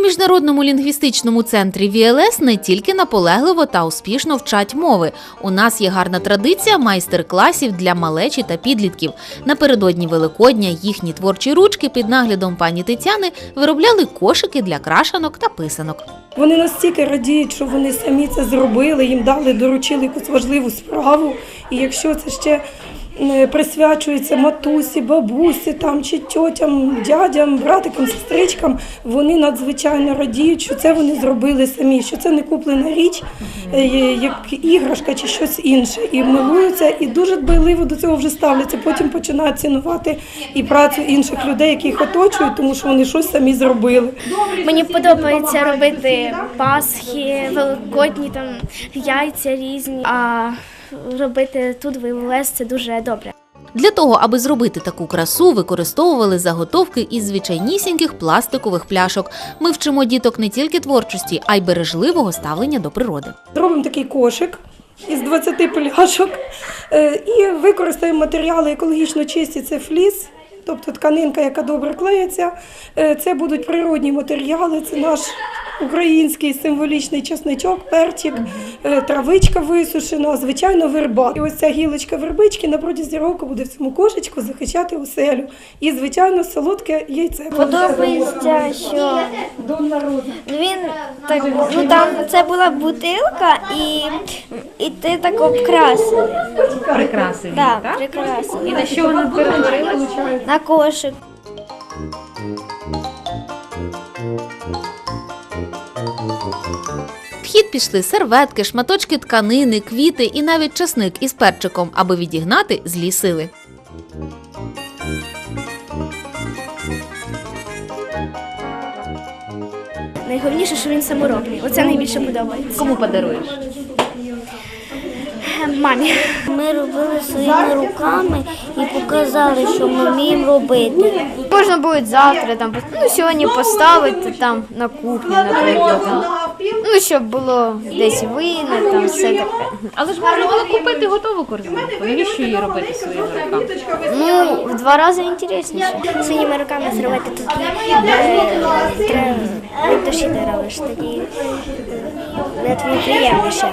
Міжнародному лінгвістичному центрі ВІЛС не тільки наполегливо та успішно вчать мови. У нас є гарна традиція майстер-класів для малечі та підлітків. Напередодні Великодня їхні творчі ручки під наглядом пані Тетяни виробляли кошики для крашанок та писанок. Вони настільки радіють, що вони самі це зробили, їм дали, доручили якусь важливу справу. І якщо це ще присвячується матусі, бабусі там, чи тьотям, дядям, братикам, сестричкам, вони надзвичайно радіють, що це вони зробили самі, що це не куплена річ, е, як іграшка чи щось інше. І милуються, і дуже дбайливо до цього вже ставляться. Потім починають цінувати і працю інших людей, які їх оточують, тому що вони щось самі зробили. Мені подобається робити пасхи, великодні там яйця різні. А робити тут ВЛС це дуже добре. Для того, аби зробити таку красу, використовували заготовки із звичайнісіньких пластикових пляшок. Ми вчимо діток не тільки творчості, а й бережливого ставлення до природи. Зробимо такий кошик із 20 пляшок е, і використаємо матеріали екологічно чисті, це фліс. Тобто тканинка, яка добре клеїться, Е, це будуть природні матеріали, це наш український символічний чесничок, перчик, е, травичка висушена, звичайно, верба. І ось ця гілочка вербички на протязі року буде в цьому кошечку захищати оселю. І, звичайно, солодке яйце. Подобається, що він так, ну там це була бутилка і, і ти так обкрасив. Прикраси Так, прикрасив. І на що вони перетворили? На кошик. В хід пішли серветки, шматочки тканини, квіти і навіть часник із перчиком, аби відігнати злі сили. Найголовніше, що він саморобний. Оце найбільше подобається. Кому подаруєш? Мамі. Ми робили своїми руками і показали, що ми вміємо робити. Можна буде завтра там ну сьогодні поставити там на кухні, наприклад. Там. Ну щоб було десь вина, там все таке. Але ж можна було купити готову корзинку. Навіщо її робити своїми руками? Ну в два рази інтересніше. Своїми руками зробити тут е, треба душі ти робиш, тоді е, тобі приємніше.